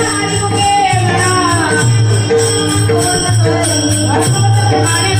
लुक्षी आवाइब लुक्षी